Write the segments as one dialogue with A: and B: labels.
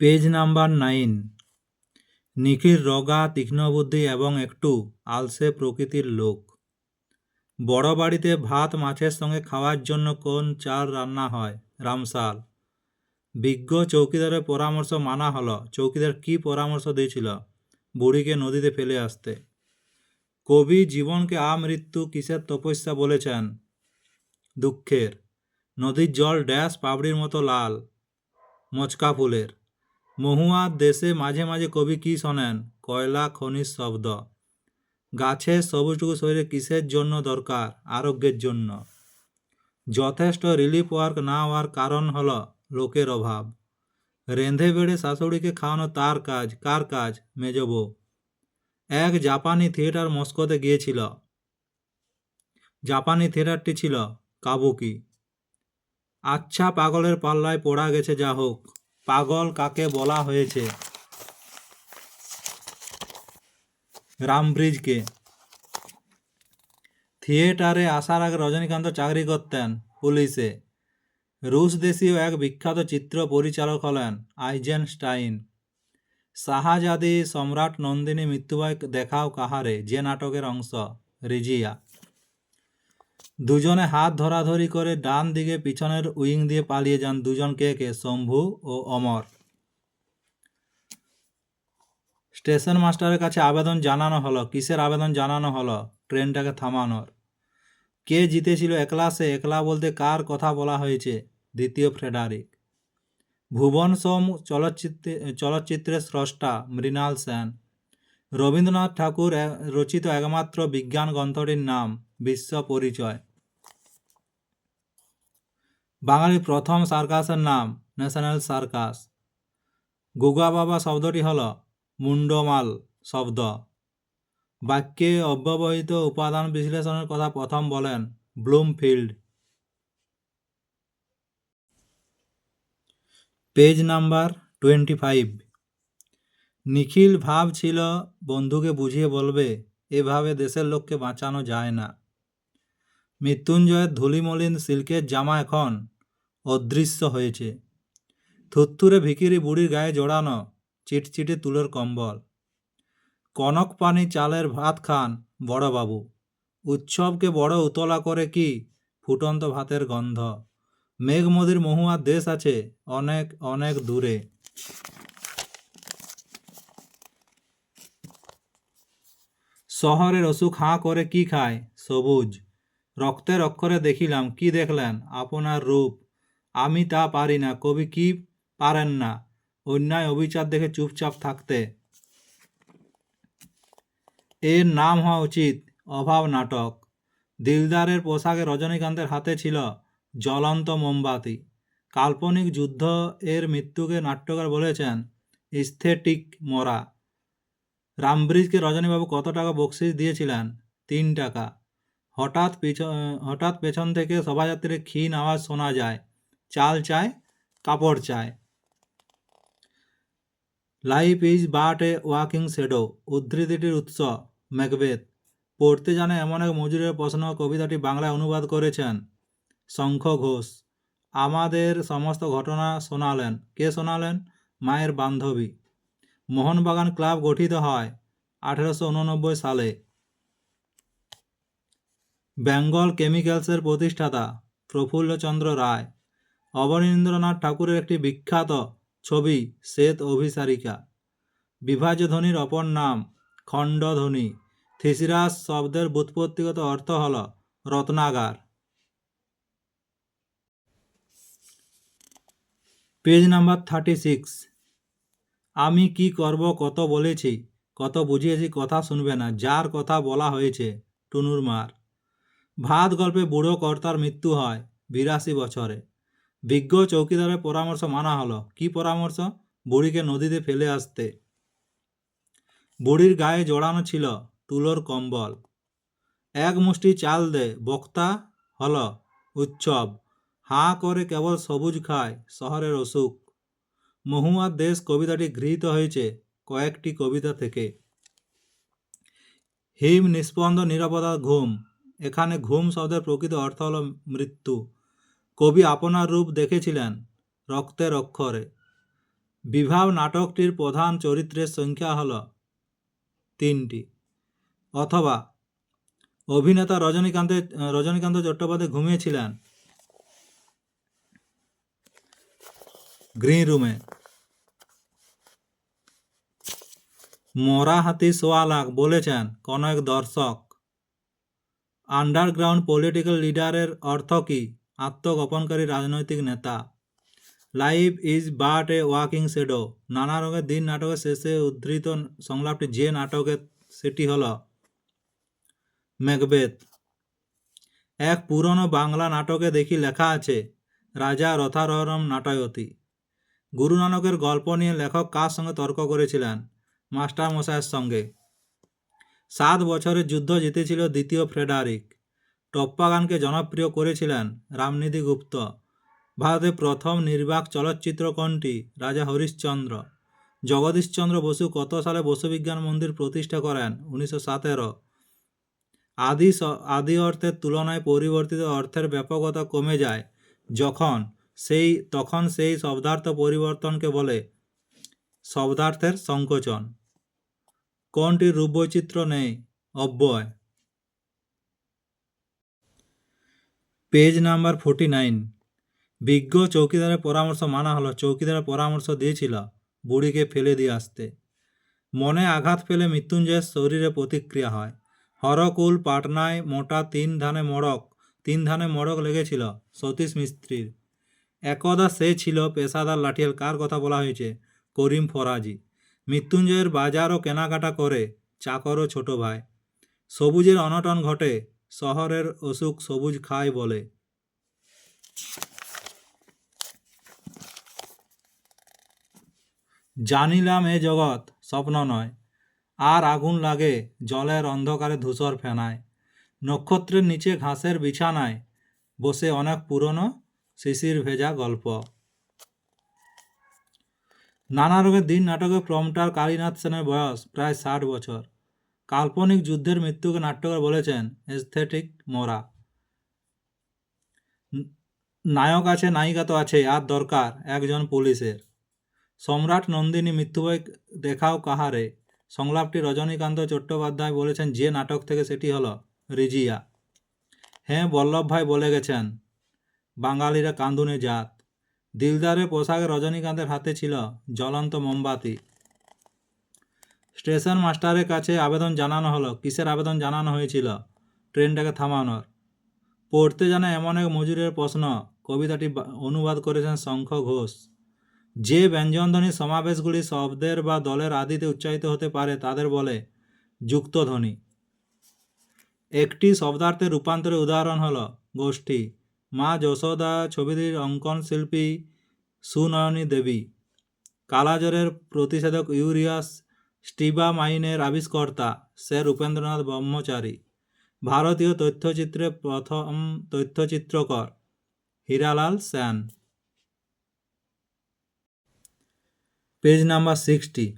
A: Page number nine. নিখিল রগা, তীক্ষ্ণবুদ্ধি এবং একটু আলসে প্রকৃতির লোক। বড় বাড়িতে ভাত মাছের সঙ্গে খাওয়ার জন্য কোন চাল রান্না হয়? রামসাল। বিজ্ঞ চৌকিদারের পরামর্শ মানা হলো। চৌকিদার কি পরামর্শ দিয়েছিল? বুড়িকে নদীতে ফেলে আসতে। কবি জীবনকে আমৃত্যু কিসের তপস্যা বলেছেন? দুঃখের। নদীর জল ড্যাশ পাবড়ির মতো লাল, মচকা ফুলের। মহুয়ার দেশে মাঝে মাঝে কবি কি শোনেন? কয়লা, খনিজ শব্দ। গাছের সবুজটুকু শরীরে কিসের জন্য দরকার? আরোগ্যের জন্য। যথেষ্ট রিলিফ ওয়ার্ক না হওয়ার কারণ হলো লোকের অভাব। রেঁধে বেড়ে শাশুড়িকে খাওয়ানো তার কাজ। কার কাজ? মেজবউ এক জাপানি থিয়েটার মস্কোতে গিয়েছিল। জাপানি থিয়েটারটি ছিল কাবুকি। আচ্ছা পাগলের পাল্লায় পড়া গেছে যা হোক। পাগল কাকে বলা হয়েছে? রামব্রিজকে। থিয়েটারে আসার আগে রজনীকান্ত চাকরি করতেন পুলিশে। রুশ দেশীয় এক বিখ্যাত চিত্র পরিচালক হলেন আইজেনস্টাইন। শাহজাদি সম্রাট নন্দিনী মৃত্যুবাই দেখাও কাহারে? যে নাটকের অংশ, রিজিয়া। দুজনে হাত ধরাধরি করে ডান দিকে পিছনের উইং দিয়ে পালিয়ে যান দুজন কে কে, শম্ভু ও অমর। স্টেশন মাস্টারের কাছে আবেদন জানানো হলো। কিসের আবেদন জানানো হলো? ট্রেনটাকে থামানোর। কে জিতেছিল একলা সে একলা বলতে কার কথা বলা হয়েছে? দ্বিতীয় ফ্রেডারিক। ভুবন সোম চলচ্চিত্রে, চলচ্চিত্রের স্রষ্টা মৃণাল সেন। রবীন্দ্রনাথ ঠাকুর রচিত একমাত্র বিজ্ঞান গ্রন্থটির নাম, বিশ্ব পরিচয়। বাঙালির প্রথম সার্কাসের নাম ন্যাশনাল সার্কাস। গুগা বাবা শব্দটি হল মুন্ডমাল শব্দ। বাক্যে অব্যবহিত উপাদান বিশ্লেষণের কথা প্রথম বলেন Bloomfield. Page number twenty five Nikhil ভাব ছিল, বন্ধুকে বুঝিয়ে বলবে, এভাবে দেশের লোককে বাঁচানো যায় না। মৃত্যুঞ্জয়ের ধুলিমলিন সিল্কের জামা এখন অদৃশ্য হয়েছে। থুত্থুরে ভিকিরি বুড়ির গায়ে জড়ানো চিটচিটে তুলোর কম্বল। কনক পানি চালের ভাত খান বড়বাবু। উৎসবকে বড় উতলা করে কি ফুটন্ত ভাতের গন্ধ। মেঘমদির মহুয়ার দেশ আছে অনেক অনেক দূরে। শহরের অসুখ হাঁ করে কি খায়? সবুজ। রক্তের অক্ষরে দেখিলাম, কি দেখলেন? আপনার রূপ। আমি তা পারি না, কবি কি পারেন না? অন্যায় অবিচার দেখে চুপচাপ থাকতে। এর নাম হওয়া উচিত অভাব নাটক। দিলদারের পোশাকে রজনীকান্তের হাতে ছিল জ্বলন্ত মোমবাতি। কাল্পনিক যুদ্ধ এর মৃত্যুকে নাট্যকার বলেছেন স্থেটিক মরা। রামব্রিজকে রজনীবাবু কত টাকা বকশিস দিয়েছিলেন? তিন টাকা। হঠাৎ পিছ হঠাৎ পেছন থেকে শোভাযাত্রীর ক্ষীণ আওয়াজ শোনা যায়। চাল চায়, কাপড় চায়। Life is but a walking shadow উদ্ধৃতিটির উৎস ম্যাকবেথ পড়তে জানে এমন এক মজুরের প্রশ্ন কবিতাটি বাংলায় অনুবাদ করেছেন শঙ্খ ঘোষ। আমাদের সমস্ত ঘটনা শোনালেন। কে শোনালেন? মায়ের বান্ধবী। মোহনবাগান ক্লাব গঠিত হয় আঠেরোশো উননব্বই সালে। বেঙ্গল কেমিক্যালসের প্রতিষ্ঠাতা প্রফুল্লচন্দ্র রায়। অবনীন্দ্রনাথ ঠাকুরের একটি বিখ্যাত ছবি শ্বেত অভিসারিকা। বিভাজ্য ধ্বনির অপর নাম খণ্ডধ্বনি থিসিরাস শব্দের ব্যুৎপত্তিগত অর্থ হল রত্নাগার। Page number thirty six. আমি কি করব, কত বলেছি, কত বুঝিয়েছি, কথা শুনবে না, যার কথা বলা হয়েছে, টুনুর মার। ভাত গল্পে বুড়ো কর্তার মৃত্যু হয় বিরাশি বছরে। বিজ্ঞ চৌকিদারের পরামর্শ মানা হলো। কি পরামর্শ? বুড়িকে নদীতে ফেলে আসতে। বুড়ির গায়ে জড়ানো ছিল তুলোর কম্বল। এক মুষ্টি চাল দে, বক্তা হল উৎসব। হাঁ করে কেবল সবুজ খায়, শহরের অসুখ। মহুয়ার দেশ কবিতাটি গৃহীত হয়েছে কয়েকটি কবিতা থেকে। হিম নিস্পন্দ নিরাপদা ঘুম। এখানে ঘুম শব্দের প্রকৃত অর্থ হল মৃত্যু। কবি আপনার রূপ দেখেছিলেন রক্তের অক্ষরে বিভাব নাটকটির প্রধান চরিত্রের সংখ্যা হল তিনটি। অথবা অভিনেতা রজনীকান্তের রজনীকান্ত চট্টোপাধ্যায় ঘুমিয়েছিলেন। গ্রিন রুমে মরা হাতি সোয়া লাখ বলেছেন কোন এক দর্শক আন্ডারগ্রাউন্ড পলিটিক্যাল লিডারের অর্থ কি? আত্মগোপনকারী রাজনৈতিক নেতা। Life is but a walking shadow. নানা রঙের দিন নাটকের শেষে উদ্ধৃত সংলাপটি যে নাটকের সেটি হল ম্যাকবেথ। এক পুরনো বাংলা নাটকে দেখি লেখা আছে, রাজা রথারহরম নাটয়তী। গুরু নানকের গল্প নিয়ে লেখক কার সঙ্গে তর্ক করেছিলেন? মাস্টার মশাইয়ের সঙ্গে। সাত বছরের যুদ্ধ জিতেছিল দ্বিতীয় ফ্রেডারিক। টপ্পা গানকে জনপ্রিয় করেছিলেন রামনিধি গুপ্ত। ভারতের প্রথম নির্বাক চলচ্চিত্র কোনটি? রাজা হরিশ্চন্দ্র। জগদীশচন্দ্র বসু কত সালে বসুবিজ্ঞান মন্দির প্রতিষ্ঠা করেন? উনিশশো সতেরো। আদি আদি অর্থের তুলনায় পরিবর্তিত অর্থের ব্যাপকতা কমে যায় যখন সেই, তখন সেই শব্দার্থ পরিবর্তনকে বলে শব্দার্থের সংকোচন। কোনটির রূপবৈচিত্র্য নেই? অব্যয়। Page number forty nine. বিজ্ঞ চৌকিদারের পরামর্শ মানা হলো, চৌকিদারের পরামর্শ দিয়েছিল বুড়িকে ফেলে দিয়ে আসতে। মনে আঘাত পেলে মৃত্যুঞ্জয়ের শরীরে প্রতিক্রিয়া হয়। হরকুল পাটনায় মোটা তিন ধানে মড়ক, তিন ধানে মড়ক লেগেছিল সতীশ মিস্ত্রির। একদা সে ছিল পেশাদার লাঠিয়াল, কার কথা বলা হয়েছে? করিম ফরাজি। মৃত্যুঞ্জয়ের বাজারও কেনাকাটা করে চাকরও ছোট ভাই। সবুজের অনটন ঘটে শহরের অসুখ সবুজ খায় বলে। জানিলাম এ জগৎ স্বপ্ন নয়, আর আগুন লাগে জলের অন্ধকারে ধূসর ফেনায়। নক্ষত্রের নিচে ঘাসের বিছানায় বসে অনেক পুরনো শিশির ভেজা গল্প। নানা রোগের দিন নাটকে প্রমটার কালীনাথ সেনের বয়স প্রায় ষাট বছর। কাল্পনিক যুদ্ধের মৃত্যুকে নাট্যকার বলেছেন এস্থেটিক মোরা। নায়ক আছে, নায়িকা তো আছে আর দরকার একজন পুলিশের। সম্রাট নন্দিনী মৃত্যুভয় দেখাও কাহারে? সংলাপটি রজনীকান্ত চট্টোপাধ্যায় বলেছেন, যে নাটক থেকে সেটি হলো রিজিয়া। হ্যাঁ বল্লভ ভাই বলে গেছেন, বাঙালিরা কান্দুনে জাত। দিলদারের পোশাকে রজনীকান্তের হাতে ছিল জ্বলন্ত মোমবাতি। স্টেশন মাস্টারের কাছে আবেদন জানানো হলো। কিসের আবেদন জানানো হয়েছিল? ট্রেনটাকে থামানোর। পড়তে জানা এমন এক মজুরের প্রশ্ন, কবিতাটি অনুবাদ করেছেন শঙ্খ ঘোষ। যে ব্যঞ্জনধ্বনি সমাবেশগুলি শব্দের বা দলের আদিতে উচ্চারিত হতে পারে, তাদের বলে যুক্তধ্বনি। একটি শব্দার্থের রূপান্তরের উদাহরণ হলো গোষ্ঠী। মা যশোদা ছবিটির অঙ্কন শিল্পী সুনয়নী দেবী। কালাজরের প্রতিষেধক ইউরিয়াস স্টিবামাইনের আবিষ্কর্তা স্যার উপেন্দ্রনাথ ব্রহ্মচারী। ভারতীয় তথ্যচিত্রে প্রথম তথ্যচিত্রকর Hiralal Sen. Page number sixty.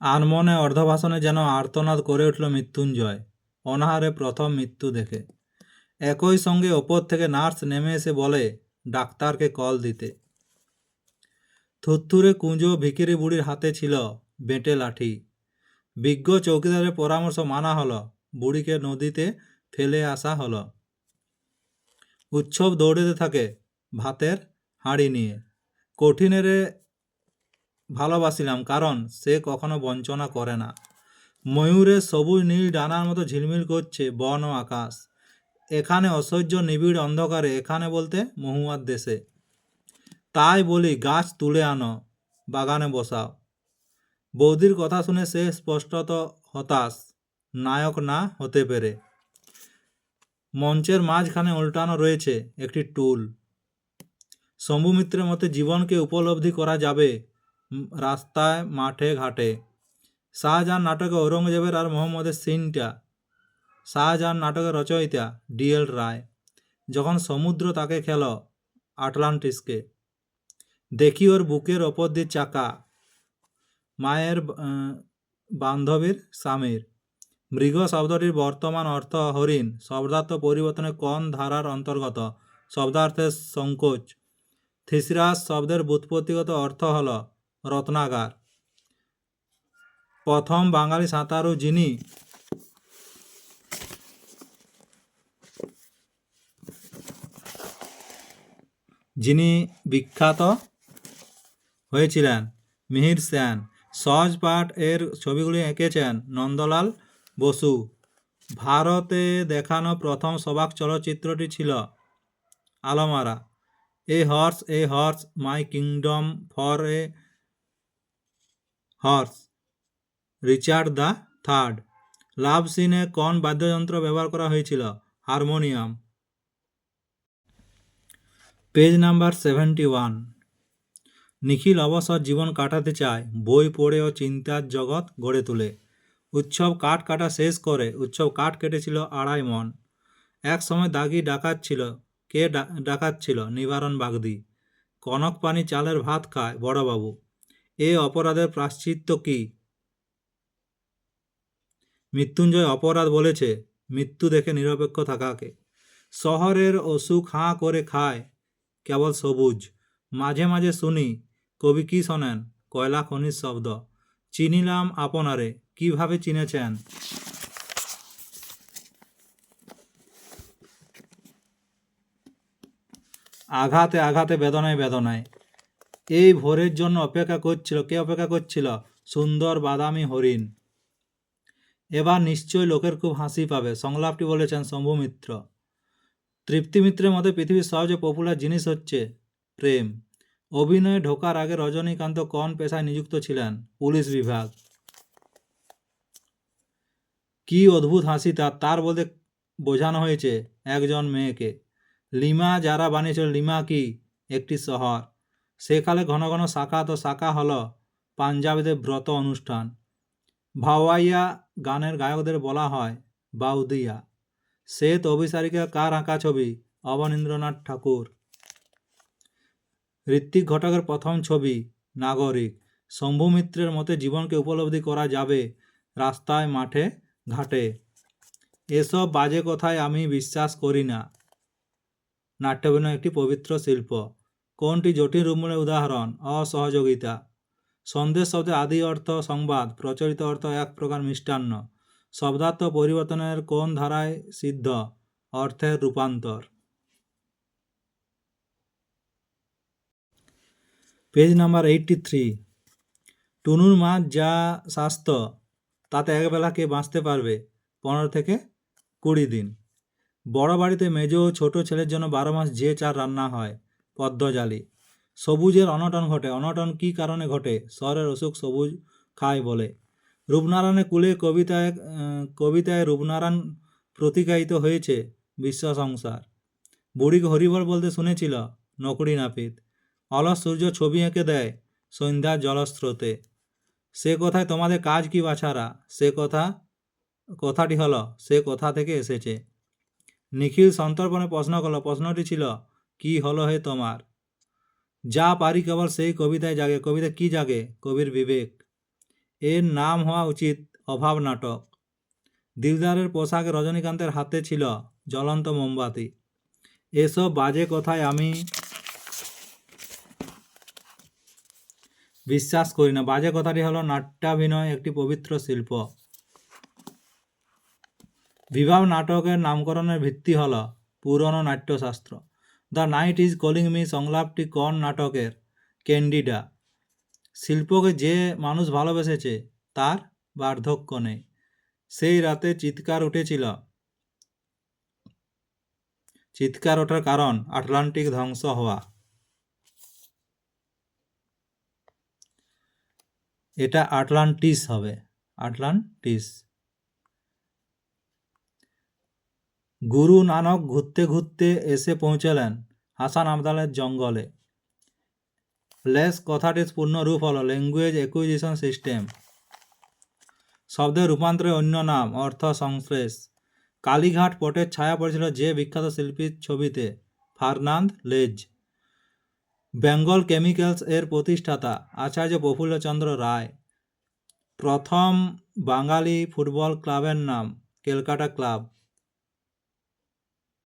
A: আনমনে অর্ধভাষণে যেন আর্তনাদ করে উঠল মৃত্যুঞ্জয়। অনাহারে প্রথম মৃত্যু দেখে। একই সঙ্গে ওপর থেকে নার্স নেমে এসে বলে, ডাক্তারকে কল দিতে। থুত্থুরে কুঁজো ভিকিরি বুড়ির হাতে ছিল বেঁটে লাঠি। বিজ্ঞ চৌকিদারের পরামর্শ মানা হলো, বুড়িকে নদীতে ফেলে আসা হলো। উৎসব দৌড়েতে থাকে ভাতের হাঁড়ি নিয়ে। কঠিনেরে ভালোবাসিলাম, কারণ সে কখনো বঞ্চনা করে না। ময়ূরের সবুজ নীল ডানার মতো ঝিলমিল করছে বন ও আকাশ। এখানে অসহ্য নিবিড় অন্ধকারে, এখানে বলতে মহুয়ার দেশে। তাই বলি গাছ তুলে আনো, বাগানে বসাও। বৌদির কথা শুনে সে স্পষ্টত হতাশ, নায়ক না হতে পেরে। মঞ্চের মাঝখানে উল্টানো রয়েছে একটি টুল। শম্ভু মিত্রের মতে জীবনকে উপলব্ধি করা যাবে রাস্তায়, মাঠে, ঘাটে। শাহজাহান নাটকে ঔরঙ্গজেবের আর মোহাম্মদের সিনটা। শাহজাহান নাটকের রচয়িতা ডিএল রায়। যখন সমুদ্র তাকে খেল আটলান্টিসকে দেখি ওর বুকের ওপর দিয়ে চাকা। মায়ের বান্ধবীর, স্বামীর। মৃগ শব্দটির বর্তমান অর্থ হরিণ। শব্দার্থ পরিবর্তনে কোন ধারার অন্তর্গত? শব্দার্থের সংকোচ। থিসরাস শব্দের ব্যুৎপত্তিগত অর্থ হল রত্নাগার। প্রথম বাঙালি সাঁতারু যিনি যিনি বিখ্যাত হয়েছিলেন। মিহির সেন, সহজ পাঠ এর ছবিগুলি এঁকেছেন নন্দলাল বসু। ভারতে দেখানো প্রথম সবাক চলচ্চিত্রটি ছিল Alam Ara. A horse a horse, my kingdom for a horse, Richard the third. Love সিনে কোন বাদ্যযন্ত্র ব্যবহার করা হয়েছিল? Harmonium. Page number seventy one. Nikhil অবসর জীবন কাটাতে চায়, বই পড়ে ও চিন্তার জগৎ গড়ে তোলে। উৎসব কাঠ কাটা শেষ করে, উৎসব কাঠ কেটেছিল আড়াই মন। এক সময় দাগি ডাকাচ্ছিল কে ডা- ডাকাত নিবারণ বাগদি। কনক পানি চালের ভাত খায়, বড়বাবু। এ অপরাধের প্রাশ্চিত্য কি? মৃত্যুঞ্জয় অপরাধ বলেছে, মৃত্যু দেখে নিরপেক্ষ থাকাকে। শহরের অসুখ হাঁ করে খায়, কেবল সবুজ। মাঝে মাঝে শুনি কবি কি শোনেন? কয়লা খনির শব্দ। চিনিলাম আপনারে, কীভাবে চিনেছেন? আঘাতে আঘাতে, বেদনায় বেদনায়। এই ভোরের জন্য অপেক্ষা করছিল, কে অপেক্ষা করছিল? সুন্দর বাদামি হরিণ। এবার নিশ্চয় লোকের খুব হাসি পাবে, সংলাপটি বলেছেন শম্ভু মিত্র। তৃপ্তি মিত্রের মতে পৃথিবীর সবচেয়ে পপুলার জিনিস হচ্ছে প্রেম। অভিনয়ে ঢোকার আগে রজনীকান্ত কোন পেশায় নিযুক্ত ছিলেন? পুলিশ বিভাগ। কি অদ্ভুত হাসি তার তার বলতে বোঝানো হয়েছে একজন মেয়েকে। লিমা যারা বানিয়েছিল, লিমা কি একটি শহর? সেকালে ঘন ঘন শাখা তো শাখা হলো পাঞ্জাবিদের ব্রত অনুষ্ঠান। ভাওয়াইয়া গানের গায়কদের বলা হয় বাউদিয়া। শ্বেত অভিসারিকা কার আঁকা ছবি? অবনীন্দ্রনাথ ঠাকুর। ঋত্বিক ঘটকের প্রথম ছবি, নাগরিক। শম্ভু মিত্রের মতে জীবনকে উপলব্ধি করা যাবে রাস্তায়, মাঠে, ঘাটে। এসব বাজে কথায় আমি বিশ্বাস করি না। নাট্যাভিনয় একটি পবিত্র শিল্প। কোনটি জটিল রূপমূলের উদাহরণ? অসহযোগিতা। সন্দেশ শব্দের আদি অর্থ সংবাদ, প্রচলিত অর্থ এক প্রকার মিষ্টান্ন। শব্দার্থ পরিবর্তনের কোন ধারায় সিদ্ধ? অর্থের রূপান্তর। পেজ নাম্বার এইটটি থ্রি টুনুর মাছ যা স্বাস্থ্য, তাতে একবেলা কে বাঁচতে পারবে? পনেরো থেকে কুড়ি দিন। বড় বাড়িতে মেজ ও ছোট ছেলের জন্য বারো মাস যে চার রান্না হয় পদ্মজালি সবুজের অনটন ঘটে। অনটন কী কারণে ঘটে? শহরের অসুখ সবুজ খায় বলে। রূপনারায়ণের কুলে কবিতায় কবিতায় রূপনারায়ণ প্রতিকায়িত হয়েছে বিশ্ব সংসার। বুড়িকে হরিবল বলতে শুনেছিল নকরি নাপিত। অলস সূর্য ছবি এঁকে দেয় সন্ধ্যার জলস্রোতে। সে কথায় তোমাদের কাজ কি বাছারা? সে কথা, কথাটি হলো, সে কথা থেকে এসেছে। নিখিল সন্তর্পণে প্রশ্ন করল, প্রশ্নটি ছিল, কি হলো হে তোমার? যা পারি কেবল সেই কবিতায় জাগে। কবিতা কি জাগে? কবির বিবেক। এর নাম হওয়া উচিত অভাব নাটক। দিলদারের পোশাকে রজনীকান্তের হাতে ছিল জ্বলন্ত মোমবাতি। এসব বাজে কথায় আমি বিশ্বাস করি না। বাজে কথাটি হলো, নাট্যাভিনয় একটি পবিত্র শিল্প। বিবাহ নাটকের নামকরণের ভিত্তি হল পুরনো Natyashastra. The night is calling me সংলাপটি কোন নাটকের? ক্যান্ডিডা। শিল্পকে যে মানুষ ভালোবেসেছে, তার বার্ধক্য নেই। সেই রাতে চিৎকার উঠেছিল। চিৎকার ওঠার কারণ আটলান্টিক ধ্বংস হওয়া। এটা আটলান্টিস হবে। আটলান্টিস। গুরু নানক ঘুরতে ঘুরতে এসে পৌঁছলেন হাসান আবদালের জঙ্গলে। লেস কথাটির পূর্ণ রূপ হলো ল্যাঙ্গুয়েজ অ্যাকুইজিশন সিস্টেম। শব্দের রূপান্তরের অন্য নাম, অর্থ সংশ্লেষ। কালীঘাট পটের ছায়া পড়েছিল যে বিখ্যাত শিল্পীর ছবিতে, ফার্নান্দ লেজ। বেঙ্গল কেমিক্যালস এর প্রতিষ্ঠাতা আচার্য প্রফুল্লচন্দ্র রায়। প্রথম বাঙালি ফুটবল ক্লাবের নাম ক্যালকাটা ক্লাব।